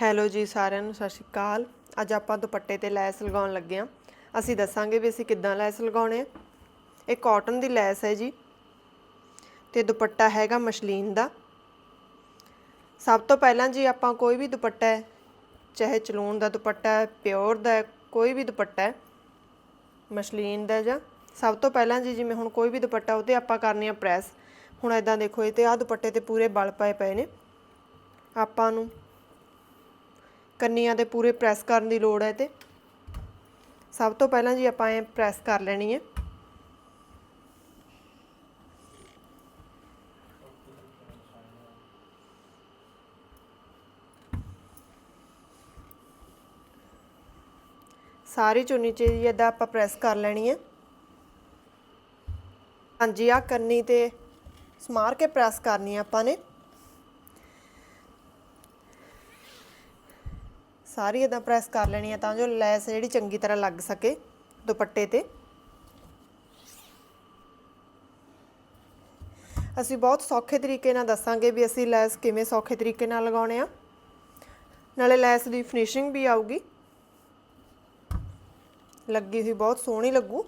Hello ਜੀ ਸਾਰਿਆਂ ਨੂੰ ਸਤਿ ਸ਼੍ਰੀ ਅਕਾਲ। ਅੱਜ ਆਪਾਂ ਦੁਪੱਟੇ ਤੇ ਲੈਸ ਲਗਾਉਣ ਲੱਗੇ ਆ ਅਸੀਂ ਦੱਸਾਂਗੇ ਵੀ ਅਸੀਂ ਕਿੱਦਾਂ ਲੈਸ ਲਗਾਉਣੇ ਆ। ਇਹ ਕਾਟਨ ਦੀ ਲੈਸ ਹੈ ਜੀ। ਤੇ ਦੁਪੱਟਾ ਹੈਗਾ ਮਸ਼ਲੀਨ ਦਾ। ਸਭ ਤੋਂ ਪਹਿਲਾਂ ਜੀ ਆਪਾਂ ਕੋਈ ਵੀ ਦੁਪੱਟਾ ਹੈ ਚਾਹੇ ਚਲੂਣ ਦਾ ਦੁਪੱਟਾ ਹੈ ਪਿਓਰ ਦਾ ਹੈ, ਕੋਈ ਵੀ ਦੁਪੱਟਾ ਹੈ ਮਸ਼ਲੀਨ ਦਾ ਜਾਂ ਸਭ ਤੋਂ ਪਹਿਲਾਂ ਜੀ ਜਿਵੇਂ ਹੁਣ ਕੋਈ ਵੀ ਦੁਪੱਟਾ ਉਹਤੇ ਆਪਾਂ ਕਰਨੀ ਆ ਪ੍ਰੈਸ। ਹੁਣ ਇਦਾਂ ਦੇਖੋ ਇਹ ਤੇ ਆ ਦੁਪੱਟੇ ਤੇ ਪੂਰੇ ਬਲ ਪਏ ਪਏ ਨੇ। ਆਪਾਂ ਨੂੰ ਕੰਨੀਆਂ ਦੇ ਪੂਰੇ ਪ੍ਰੈਸ ਕਰਨ ਦੀ ਲੋੜ ਹੈ ਤੇ ਸਭ ਤੋਂ ਪਹਿਲਾਂ ਜੀ ਆਪਾਂ ਇਹ ਪ੍ਰੈਸ ਕਰ ਲੈਣੀ ਹੈ। ਸਾਰੀ ਚੁੰਨੀ ਚ ਜੀ ਇਦਾਂ ਆਪਾਂ ਪ੍ਰੈਸ ਕਰ ਲੈਣੀ ਹੈ। ਹਾਂਜੀ ਆ ਕੰਨੀ ਤੇ ਸਮਾਰ ਕੇ ਪ੍ਰੈਸ ਕਰਨੀ ਹੈ ਆਪਾਂ ਨੇ। ਸਾਰੀ ਇਦਾਂ ਪ੍ਰੈਸ ਕਰ ਲੈਣੀ ਹੈ ਤਾਂ ਜੋ ਲੈਸ ਜਿਹੜੀ ਚੰਗੀ ਤਰ੍ਹਾਂ ਲੱਗ ਸਕੇ ਦੁਪੱਟੇ ਤੇ। ਅਸੀਂ ਬਹੁਤ ਸੌਖੇ ਤਰੀਕੇ ਨਾਲ ਦੱਸਾਂਗੇ ਵੀ ਅਸੀਂ ਲੈਸ ਕਿਵੇਂ ਸੌਖੇ ਤਰੀਕੇ ਨਾਲ ਲਗਾਉਣੇ ਆ। ਨਾਲੇ ਲੈਸ ਦੀ ਫਿਨਿਸ਼ਿੰਗ ਵੀ ਆਊਗੀ। ਲੱਗੀ ਹੋਈ ਬਹੁਤ ਸੋਹਣੀ ਲੱਗੂ।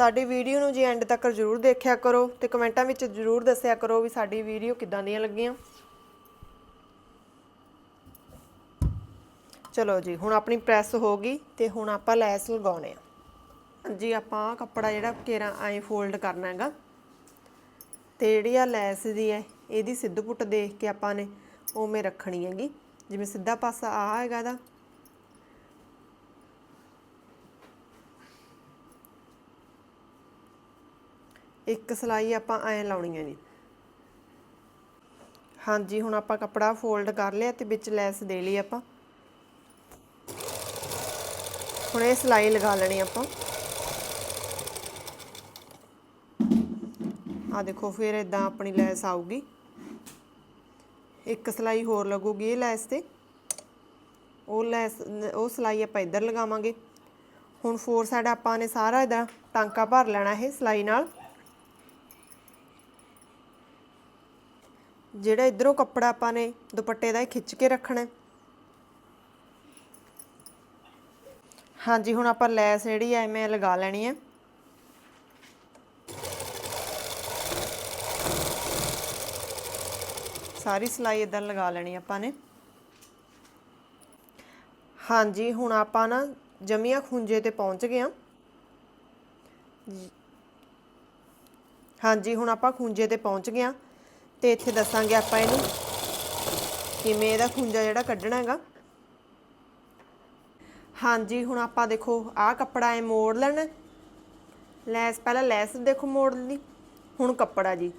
ਸਾਡੀ ਵੀਡੀਓ ਨੂੰ ਜੀ ਐਂਡ ਤੱਕ ਜ਼ਰੂਰ ਦੇਖਿਆ ਕਰੋ ਤੇ ਕਮੈਂਟਾਂ ਵਿੱਚ ਜ਼ਰੂਰ ਦੱਸਿਆ ਕਰੋ ਵੀ ਸਾਡੀ ਵੀਡੀਓ ਕਿੱਦਾਂ ਦੀਆਂ ਲੱਗੀਆਂ। ਚਲੋ ਜੀ, ਹੁਣ ਆਪਣੀ ਪ੍ਰੈਸ ਹੋ ਗਈ ਤੇ ਹੁਣ ਆਪਾਂ ਲੈਸ ਲਗਾਉਣੇ ਆ। ਜੀ ਆਪਾਂ ਕੱਪੜਾ ਜਿਹੜਾ ਕੇਰਾ ਐ ਫੋਲਡ ਕਰਨਾ ਹੈਗਾ, ਤੇ ਜਿਹੜੀ ਆ ਲੈਸ ਦੀ ਹੈ, ਇਹਦੀ ਸਿੱਧ ਪੁੱਟ ਦੇਖ ਕੇ ਆਪਾਂ ਨੇ ਉਵੇਂ ਰੱਖਣੀ ਹੈਗੀ। ਜਿਵੇਂ ਸਿੱਧਾ ਪਾਸਾ ਆ ਹੈਗਾ ਇਹਦਾ ਇੱਕ ਸਲਾਈ ਆਪਾਂ ਐਂ ਲਾਉਣੀ ਹੈ ਹਾਂਜੀ, ਹੁਣ ਆਪਾਂ ਕੱਪੜਾ ਫੋਲਡ ਕਰ ਲਿਆ ਤੇ ਵਿੱਚ ਲੈਸ ਦੇ ਲਈ ਆਪਾਂ। ਹੁਣ ਇਹ ਸਲਾਈ ਲਗਾ ਲੈਣੀ ਆਪਾਂ। ਆ ਦੇਖੋ, ਫਿਰ ਇਦਾਂ ਆਪਣੀ ਲੈਸ ਆਊਗੀ। ਇੱਕ ਸਲਾਈ ਹੋਰ ਲੱਗੂਗੀ ਇਹ ਲੈਸ ਤੇ। ਉਹ ਲੈਸ, ਉਹ ਸਲਾਈ ਆਪਾਂ ਇੱਧਰ ਲਗਾਵਾਂਗੇ। ਹੁਣ ਫੋਰ ਸਾਈਡ ਆਪਾਂ ਨੇ ਸਾਰਾ ਇਹਦਾ ਟਾਂਕਾ ਭਰ ਲੈਣਾ ਇਹ ਸਲਾਈ ਨਾਲ। ਜਿਹੜਾ ਇਧਰੋਂ ਕੱਪੜਾ ਆਪਾਂ ਨੇ ਦੁਪੱਟੇ ਦਾ ਇਹ ਖਿੱਚ ਕੇ ਰੱਖਣਾ ਹਾਂਜੀ, ਹੁਣ ਆਪਾਂ ਲੈਸ ਜਿਹੜੀ ਐ ਮੈਂ ਲਗਾ ਲੈਣੀ ਹੈ। ਸਾਰੀ ਸਲਾਈ ਇਦਾਂ ਲਗਾ ਲੈਣੀ ਆਪਾਂ ਨੇ। ਹਾਂਜੀ, ਹੁਣ ਆਪਾਂ ਨਾ ਜਮੀਆਂ ਖੁੰਝੇ ਤੇ ਪਹੁੰਚ ਗਏ ਹਾਂ। ਹਾਂਜੀ, ਹੁਣ ਆਪਾਂ ਖੁੰਝੇ ਤੇ ਪਹੁੰਚ ਗਏ ਹਾਂ। ਤੇ ਇੱਥੇ ਦੱਸਾਂਗੇ ਆਪਾਂ ਇਹਨੂੰ ਕਿਵੇਂ ਇਹਦਾ ਖੁੰਝਾ ਜਿਹੜਾ ਕੱਢਣਾ ਹੈਗਾ। ਹਾਂਜੀ, ਹੁਣ ਆਪਾਂ ਦੇਖੋ, ਆਹ ਕੱਪੜਾ ਐ ਮੋੜ ਲੈਣਾ। ਲੈਸ, ਪਹਿਲਾਂ ਲੈਸ ਦੇਖੋ ਮੋੜ ਲਈ। ਹੁਣ ਕੱਪੜਾ ਜੀ।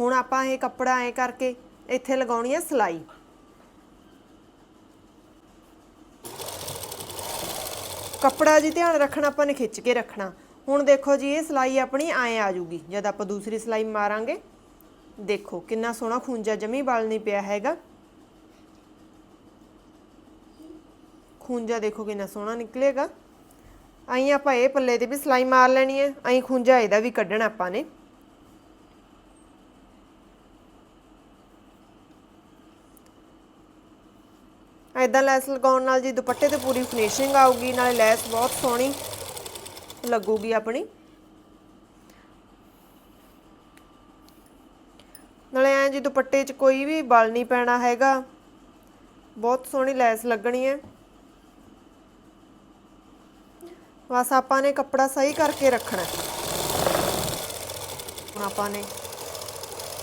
ਹੁਣ ਆਪਾਂ ਇਹ ਕੱਪੜਾ ਐ ਕਰਕੇ ਇੱਥੇ ਲਗਾਉਣੀ ਹੈ ਸਲਾਈ। ਕੱਪੜਾ ਜੀ ਧਿਆਨ ਰੱਖਣਾ, ਆਪਾਂ ਨੇ ਖਿੱਚ ਕੇ ਰੱਖਣਾ। ਹੁਣ ਦੇਖੋ ਜੀ, ਇਹ ਸਲਾਈ ਆਪਣੀ ਐ ਆ ਜੂਗੀ ਜਦ ਆਪਾਂ ਦੂਸਰੀ ਸਲਾਈ ਮਾਰਾਂਗੇ। ਦੇਖੋ, ਕਿੰਨਾ ਸੋਹਣਾ ਖੂੰਜਾ ਜਮੀ ਬਲ ਨਹੀਂ ਪਿਆ ਹੈਗਾ। ਖੂੰਜਾ ਦੇਖੋ ਕਿੰਨਾ ਸੋਹਣਾ ਨਿਕਲੇਗਾ। ਆਈ ਆਪਾਂ ਇਹ ਪੱਲੇ ਤੇ ਵੀ ਸਲਾਈ ਮਾਰ ਲੈਣੀ ਹੈ। ਆਈ ਖੂੰਜਾ ਇਹਦਾ ਵੀ ਕੱਢਣਾ ਆਪਾਂ ਨੇ। ਐਦਾਂ ਲੈਸ ਲਗਾਉਣ ਨਾਲ ਜੀ ਦੁਪੱਟੇ ਤੇ ਪੂਰੀ ਫਿਨਿਸ਼ਿੰਗ ਆਊਗੀ, ਨਾਲੇ ਲੈਸ ਬਹੁਤ ਸੋਹਣੀ ਲੱਗੂਗੀ ਆਪਣੀ। ਨਾਲੇ ਜੀ ਦੁਪੱਟੇ 'ਚ ਕੋਈ ਵੀ ਬਲ ਨਹੀਂ ਪੈਣਾ ਹੈਗਾ। ਬਹੁਤ ਸੋਹਣੀ ਲੈਸ ਲੱਗਣੀ ਹੈ। ਬਸ ਆਪਾਂ ਨੇ ਕੱਪੜਾ ਸਹੀ ਕਰਕੇ ਰੱਖਣਾ ਹੁਣ ਆਪਾਂ ਨੇ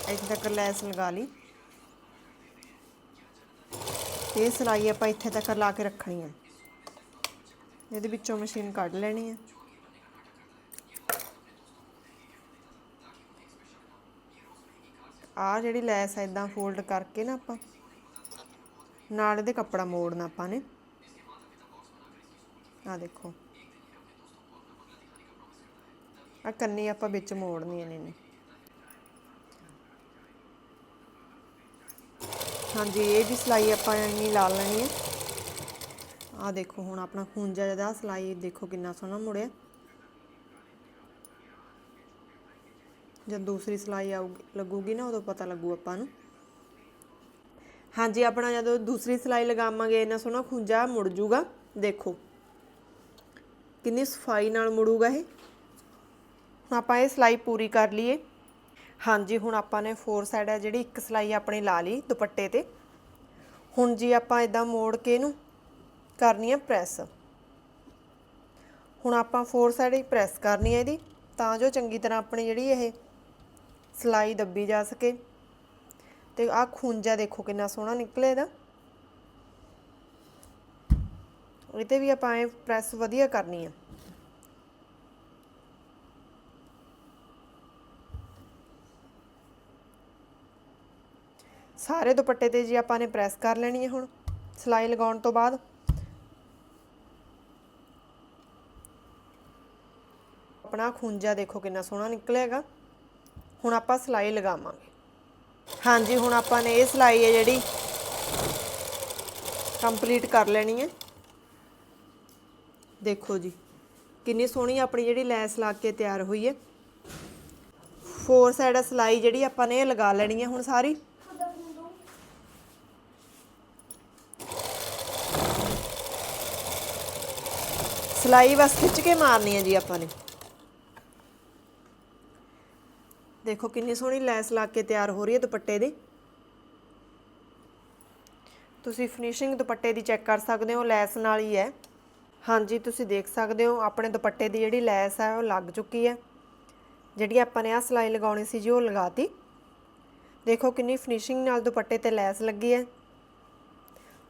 ਇੱਥੇ ਤੱਕ ਲੈਸ ਲਗਾ ਲਈ। ਤੇ ਇਹ ਸਲਾਈ ਆਪਾਂ ਇੱਥੇ ਤੱਕ ਲਾ ਕੇ ਰੱਖਣੀ ਹੈ। ਇਹਦੇ ਵਿੱਚੋਂ ਮਸ਼ੀਨ ਕੱਢ ਲੈਣੀ ਹੈ। ਆ ਜਿਹੜੀ ਲੈਸ ਹੈ ਫੋਲਡ ਕਰਕੇ ਨਾ ਆਪਾਂ, ਨਾਲ ਇਹਦੇ ਕੱਪੜਾ ਮੋੜਨਾ ਆਪਾਂ ਨੇ। ਆ ਦੇਖੋ। ਆ ਕੰਨੀ ਆਪਾਂ ਵਿੱਚ ਮੋੜਨੀ ਹੈ ਨੇ ਹਾਂਜੀ, ਇਹ ਵੀ ਸਲਾਈ ਆਪਾਂ ਇੰਨੀ ਲਾ ਲੈਣੀ ਹੈ ਆ ਦੇਖੋ, ਹੁਣ ਆਪਣਾ ਖੂੰਜਾ ਜਿਹਦਾ ਸਲਾਈ ਦੇਖੋ ਕਿੰਨਾ ਸੋਹਣਾ ਮੁੜਿਆ। ਜਦ ਦੂਸਰੀ ਸਿਲਾਈ ਆਊਗੀ, ਲੱਗੂਗੀ ਨਾ, ਉਦੋਂ ਪਤਾ ਲੱਗੂ ਆਪਾਂ ਨੂੰ। ਹਾਂਜੀ, ਆਪਣਾ ਜਦੋਂ ਦੂਸਰੀ ਸਿਲਾਈ ਲਗਾਵਾਂਗੇ ਇਹਨਾਂ ਸੋਹਣਾ ਖੁੰਝਾ ਮੁੜ ਜੂਗਾ। ਦੇਖੋ, ਕਿੰਨੀ ਸਫ਼ਾਈ ਨਾਲ ਮੁੜੂਗਾ ਇਹ। ਹੁਣ ਆਪਾਂ ਇਹ ਸਿਲਾਈ ਪੂਰੀ ਕਰ ਲਈਏ। ਹਾਂਜੀ, ਹੁਣ ਆਪਾਂ ਨੇ ਫੋਰ ਸਾਈਡ ਹੈ ਜਿਹੜੀ, ਇੱਕ ਸਿਲਾਈ ਆਪਣੀ ਲਾ ਲਈ ਦੁਪੱਟੇ ਤੇ। ਹੁਣ ਜੀ ਆਪਾਂ ਇਦਾਂ ਮੋੜ ਕੇ ਇਹਨੂੰ ਕਰਨੀ ਹੈ ਪ੍ਰੈਸ। ਹੁਣ ਆਪਾਂ ਫੋਰ ਸਾਈਡ ਹੀ ਪ੍ਰੈਸ ਕਰਨੀ ਹੈ ਇਹਦੀ। ਤਾਂ ਜੋ ਚੰਗੀ ਤਰ੍ਹਾਂ ਆਪਣੀ ਜਿਹੜੀ ਇਹ ਸਿਲਾਈ ਦੱਬੀ ਜਾ ਸਕੇ। ਤੇ ਆਹ ਖੂੰਜਾ ਦੇਖੋ ਕਿੰਨਾ ਸੋਹਣਾ ਨਿਕਲੇ ਇਹਦਾ। ਇਹ ਤੇ ਵੀ ਆਪਾਂ ਇਹ ਪ੍ਰੈਸ ਵਧੀਆ ਕਰਨੀ ਆ। ਸਾਰੇ ਦੁਪੱਟੇ ਤੇ ਜੀ ਆਪਾਂ ਨੇ ਪ੍ਰੈਸ ਕਰ ਲੈਣੀ ਹੈ ਹੁਣ, ਸਿਲਾਈ ਲਗਾਉਣ ਤੋਂ ਬਾਅਦ। ਆਪਣਾ ਖੁੰਝਾ ਦੇਖੋ ਕਿੰਨਾ ਸੋਹਣਾ ਨਿਕਲੇਗਾ ਹੁਣ ਆਪਾਂ ਸਿਲਾਈ ਲਗਾਵਾਂਗੇ। ਹਾਂਜੀ, ਹੁਣ ਆਪਾਂ ਨੇ ਇਹ ਸਿਲਾਈ ਹੈ ਜਿਹੜੀ ਕੰਪਲੀਟ ਕਰ ਲੈਣੀ ਹੈ। ਦੇਖੋ ਜੀ, ਕਿੰਨੀ ਸੋਹਣੀ ਆਪਣੀ ਜਿਹੜੀ ਲੈਸ ਲਾ ਕੇ ਤਿਆਰ ਹੋਈ ਹੈ। ਫੋਰ ਸਾਈਡ ਸਿਲਾਈ ਜਿਹੜੀ ਆਪਾਂ ਨੇ ਇਹ ਲਗਾ ਲੈਣੀ ਹੈ ਹੁਣ ਸਾਰੀ। ਸਿਲਾਈ ਬਸ ਖਿੱਚ ਕੇ ਮਾਰਨੀ ਹੈ ਜੀ ਆਪਾਂ ਨੇ। ਦੇਖੋ ਕਿੰਨੀ ਸੋਹਣੀ ਲੈਸ ਲਾ ਕੇ ਤਿਆਰ ਹੋ ਰਹੀ ਹੈ ਦੁਪੱਟੇ ਦੀ। ਤੁਸੀਂ ਫਿਨਿਸ਼ਿੰਗ ਦੁਪੱਟੇ ਦੀ ਚੈੱਕ ਕਰ ਸਕਦੇ ਹੋ, ਲੈਸ ਨਾਲ ਹੀ ਹੈ। ਹਾਂਜੀ, ਤੁਸੀਂ ਦੇਖ ਸਕਦੇ ਹੋ, ਆਪਣੇ ਦੁਪੱਟੇ ਦੀ ਜਿਹੜੀ ਲੈਸ ਹੈ, ਉਹ ਲੱਗ ਚੁੱਕੀ ਹੈ। ਜਿਹੜੀ ਆਪਾਂ ਨੇ ਆ ਸਿਲਾਈ ਲਗਾਉਣੀ ਸੀ ਜੀ, ਉਹ ਲਗਾਤੀ। ਦੇਖੋ ਕਿੰਨੀ ਫਿਨਿਸ਼ਿੰਗ ਨਾਲ ਦੁਪੱਟੇ ਤੇ ਲੈਸ ਲੱਗੀ ਹੈ।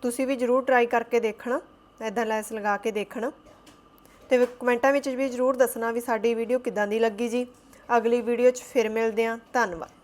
ਤੁਸੀਂ ਵੀ ਜਰੂਰ ਟਰਾਈ ਕਰਕੇ ਦੇਖਣਾ ਐਦਾਂ ਲੈਸ ਲਗਾ ਕੇ ਦੇਖਣਾ। ਤੇ ਕਮੈਂਟਾਂ ਵਿੱਚ ਵੀ ਜਰੂਰ ਦੱਸਣਾ ਵੀ ਸਾਡੀ ਵੀਡੀਓ ਕਿੱਦਾਂ ਦੀ ਲੱਗੀ ਜੀ। ਅਗਲੀ ਵੀਡੀਓ 'ਚ ਫਿਰ ਮਿਲਦੇ ਹਾਂ। ਧੰਨਵਾਦ।